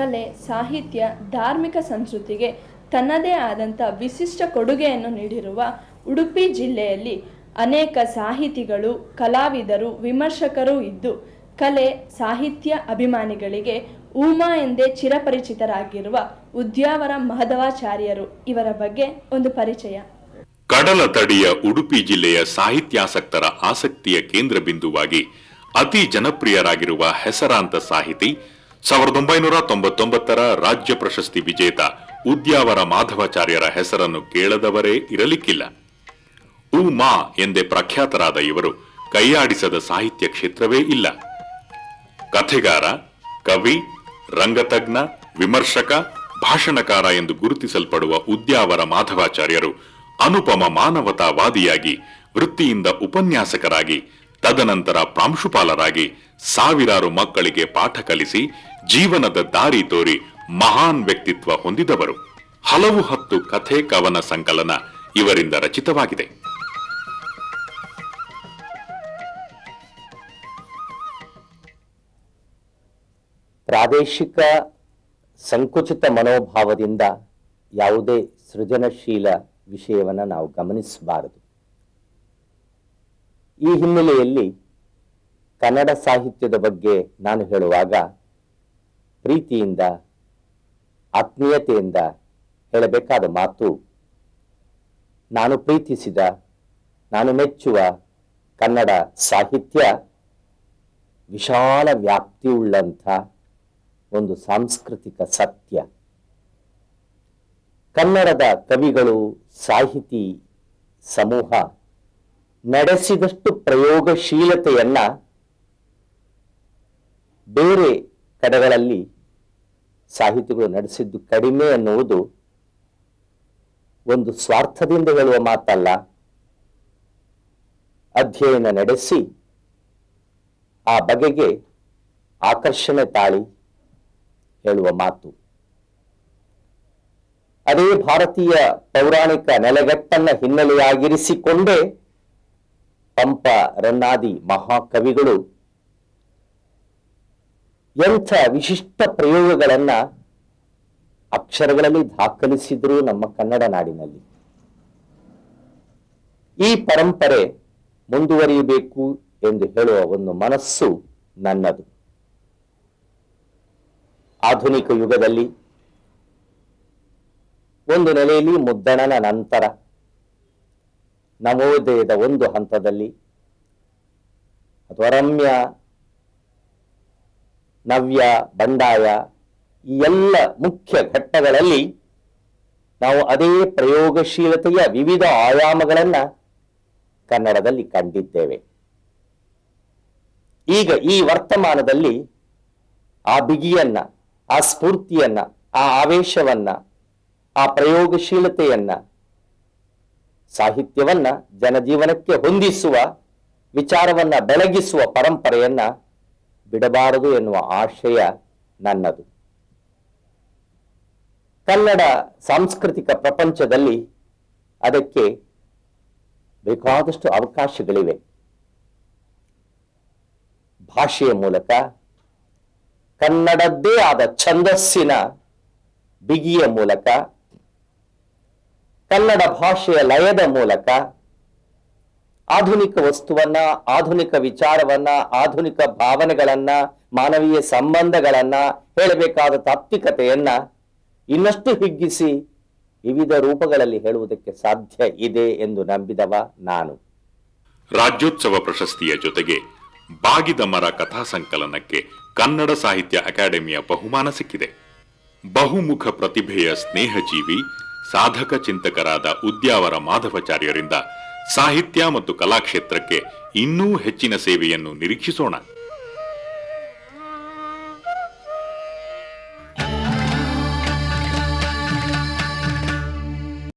ಕಲೆ, ಸಾಹಿತ್ಯ, ಧಾರ್ಮಿಕ ಸಂಸ್ಕೃತಿಗೆ ತನ್ನದೇ ಆದಂಥ ವಿಶಿಷ್ಟ ಕೊಡುಗೆಯನ್ನು ನೀಡಿರುವ ಉಡುಪಿ ಜಿಲ್ಲೆಯಲ್ಲಿ ಅನೇಕ ಸಾಹಿತಿಗಳು, ಕಲಾವಿದರು, ವಿಮರ್ಶಕರು ಇದ್ದು, ಕಲೆ, ಸಾಹಿತ್ಯ ಅಭಿಮಾನಿಗಳಿಗೆ ಉಮಾ ಎಂದೇ ಚಿರಪರಿಚಿತರಾಗಿರುವ ಉದ್ಯಾವರ ಮಹದವಾಚಾರ್ಯರು ಇವರ ಬಗ್ಗೆ ಒಂದು ಪರಿಚಯ. ಕಡಲ ತಡಿಯ ಉಡುಪಿ ಜಿಲ್ಲೆಯ ಸಾಹಿತ್ಯಾಸಕ್ತರ ಆಸಕ್ತಿಯ ಕೇಂದ್ರ ಬಿಂದುವಾಗಿ ಅತಿ ಜನಪ್ರಿಯರಾಗಿರುವ ಹೆಸರಾಂತ ಸಾಹಿತಿ ಸಾವಿರದ ಒಂಬೈನೂರ ತೊಂಬತ್ತೊಂಬತ್ತರ ರಾಜ್ಯ ಪ್ರಶಸ್ತಿ ವಿಜೇತ ಉದ್ಯಾವರ ಮಾಧವಾಚಾರ್ಯರ ಹೆಸರನ್ನು ಕೇಳದವರೇ ಇರಲಿಕ್ಕಿಲ್ಲ. ಉಮಾ ಎಂದೇ ಪ್ರಖ್ಯಾತರಾದ ಇವರು ಕೈಯಾಡಿಸದ ಸಾಹಿತ್ಯ ಕ್ಷೇತ್ರವೇ ಇಲ್ಲ. ಕಥೆಗಾರ, ಕವಿ, ರಂಗತಜ್ಞ, ವಿಮರ್ಶಕ, ಭಾಷಣಕಾರ ಎಂದು ಗುರುತಿಸಲ್ಪಡುವ ಉದ್ಯಾವರ ಮಾಧವಾಚಾರ್ಯರು ಅನುಪಮ ಮಾನವತಾವಾದಿಯಾಗಿ ವೃತ್ತಿಯಿಂದ ಉಪನ್ಯಾಸಕರಾಗಿ ತದನಂತರ ಪ್ರಾಂಶುಪಾಲರಾಗಿ ಸಾವಿರಾರು ಮಕ್ಕಳಿಗೆ ಪಾಠ ಕಲಿಸಿ ಜೀವನದ ದಾರಿ ತೋರಿ ಮಹಾನ್ ವ್ಯಕ್ತಿತ್ವ ಹೊಂದಿದವರು. ಹಲವು ಹತ್ತು ಕಥೆ ಕವನ ಸಂಕಲನ ಇವರಿಂದ ರಚಿತವಾಗಿದೆ. ಪ್ರಾದೇಶಿಕ ಸಂಕುಚಿತ ಮನೋಭಾವದಿಂದ ಯಾವುದೇ ಸೃಜನಶೀಲ ವಿಷಯವನ್ನು ನಾವು ಗಮನಿಸಬಾರದು. ಈ ಹಿನ್ನೆಲೆಯಲ್ಲಿ ಕನ್ನಡ ಸಾಹಿತ್ಯದ ಬಗ್ಗೆ ನಾನು ಹೇಳುವಾಗ ಪ್ರೀತಿಯಿಂದ, ಆತ್ಮೀಯತೆಯಿಂದ ಹೇಳಬೇಕಾದ ಮಾತು, ನಾನು ಪ್ರೀತಿಸಿದ, ನಾನು ಮೆಚ್ಚುವ ಕನ್ನಡ ಸಾಹಿತ್ಯ ವಿಶಾಲ ವ್ಯಾಪ್ತಿಯುಳ್ಳಂಥ ಒಂದು ಸಾಂಸ್ಕೃತಿಕ ಸತ್ಯ. ಕನ್ನಡದ ಕವಿಗಳು, ಸಾಹಿತಿ, ಸಮೂಹ ನಡೆಸಿದಷ್ಟು ಪ್ರಯೋಗಶೀಲತೆಯನ್ನ ಬೇರೆ ಕಡೆಗಳಲ್ಲಿ ಸಾಹಿತಿಗಳು ನಡೆಸಿದ್ದು ಕಡಿಮೆ ಅನ್ನುವುದು ಒಂದು ಸ್ವಾರ್ಥದಿಂದ ಹೇಳುವ ಮಾತಲ್ಲ. ಅಧ್ಯಯನ ನಡೆಸಿ ಆ ಬಗೆಗೆ ಆಕರ್ಷಣೆ ತಾಳಿ ಹೇಳುವ ಮಾತು. ಅದೇ ಭಾರತೀಯ ಪೌರಾಣಿಕ ನೆಲೆಗಟ್ಟನ್ನ ಹಿನ್ನೆಲೆಯಾಗಿರಿಸಿಕೊಂಡೇ ಪಂಪ ರನ್ನಾದಿ ಮಹಾಕವಿಗಳು ಎಂಥ ವಿಶಿಷ್ಟ ಪ್ರಯೋಗಗಳನ್ನ ಅಕ್ಷರಗಳಲ್ಲಿ ದಾಖಲಿಸಿದ್ರು ನಮ್ಮ ಕನ್ನಡ ನಾಡಿನಲ್ಲಿ. ಈ ಪರಂಪರೆ ಮುಂದುವರಿಯಬೇಕು ಎಂದು ಹೇಳುವ ಒಂದು ಮನಸ್ಸು ನನ್ನದು. ಆಧುನಿಕ ಯುಗದಲ್ಲಿ ಒಂದು ನೆಲೆಯಲ್ಲಿ ಮುದ್ದಣನ ನಂತರ ನವೋದಯದ ಒಂದು ಹಂತದಲ್ಲಿ ಅಥವಾ ರಮ್ಯ ನವ್ಯ, ಬಂಡಾಯ ಈ ಎಲ್ಲ ಮುಖ್ಯ ಘಟ್ಟಗಳಲ್ಲಿ ನಾವು ಅದೇ ಪ್ರಯೋಗಶೀಲತೆಯ ವಿವಿಧ ಆಯಾಮಗಳನ್ನ ಕನ್ನಡದಲ್ಲಿ ಕಂಡಿದ್ದೇವೆ. ಈಗ ಈ ವರ್ತಮಾನದಲ್ಲಿ ಆ ಬಿಗಿಯನ್ನ, ಆ ಸ್ಫೂರ್ತಿಯನ್ನ, ಆ ಆವೇಶವನ್ನ, ಆ ಪ್ರಯೋಗಶೀಲತೆಯನ್ನ ಸಾಹಿತ್ಯವನ್ನ ಜನಜೀವನಕ್ಕೆ ಹೊಂದಿಸುವ, ವಿಚಾರವನ್ನ ಬೆಳಗಿಸುವ ಪರಂಪರೆಯನ್ನ ಬಿಡಬಾರದು ಎನ್ನುವ ಆಶಯ ನನ್ನದು. ಕನ್ನಡ ಸಾಂಸ್ಕೃತಿಕ ಪ್ರಪಂಚದಲ್ಲಿ ಅದಕ್ಕೆ ಬೇಕಾದಷ್ಟು ಅವಕಾಶಗಳಿವೆ. ಭಾಷೆಯ ಮೂಲಕ, ಕನ್ನಡದ್ದೇ ಆದ ಛಂದಸ್ಸಿನ ಬಿಗಿಯ ಮೂಲಕ ಕನ್ನಡ ಭಾಷೆಯ ಲಯದ ಮೂಲಕ ಆಧುನಿಕ ವಸ್ತುವನ್ನ, ಆಧುನಿಕ ವಿಚಾರವನ್ನ, ಆಧುನಿಕ ಭಾವನೆಗಳನ್ನ, ಮಾನವೀಯ ಸಂಬಂಧಗಳನ್ನ ಹೇಳಬೇಕಾದ ತಾತ್ವಿಕತೆಯನ್ನ ಇನ್ನಷ್ಟು ಹಿಗ್ಗಿಸಿ ವಿವಿಧ ರೂಪಗಳಲ್ಲಿ ಹೇಳುವುದಕ್ಕೆ ಸಾಧ್ಯ ಇದೆ ಎಂದು ನಂಬಿದವ ನಾನು. ರಾಜ್ಯೋತ್ಸವ ಪ್ರಶಸ್ತಿಯ ಜೊತೆಗೆ ಬಾಗಿದ ಮರ ಕಥಾ ಸಂಕಲನಕ್ಕೆ ಕನ್ನಡ ಸಾಹಿತ್ಯ ಅಕಾಡೆಮಿಯ ಬಹುಮಾನ ಸಿಕ್ಕಿದೆ. ಬಹುಮುಖ ಪ್ರತಿಭೆಯ ಸ್ನೇಹಜೀವಿ ಸಾಧಕ ಚಿಂತಕರಾದ ಉದ್ಯಾವರ ಮಾಧವಚಾರ್ಯರಿಂದ ಸಾಹಿತ್ಯ ಮತ್ತು ಕಲಾಕ್ಷೇತ್ರಕ್ಕೆ ಇನ್ನೂ ಹೆಚ್ಚಿನ ಸೇವೆಯನ್ನು ನಿರೀಕ್ಷಿಸೋಣ.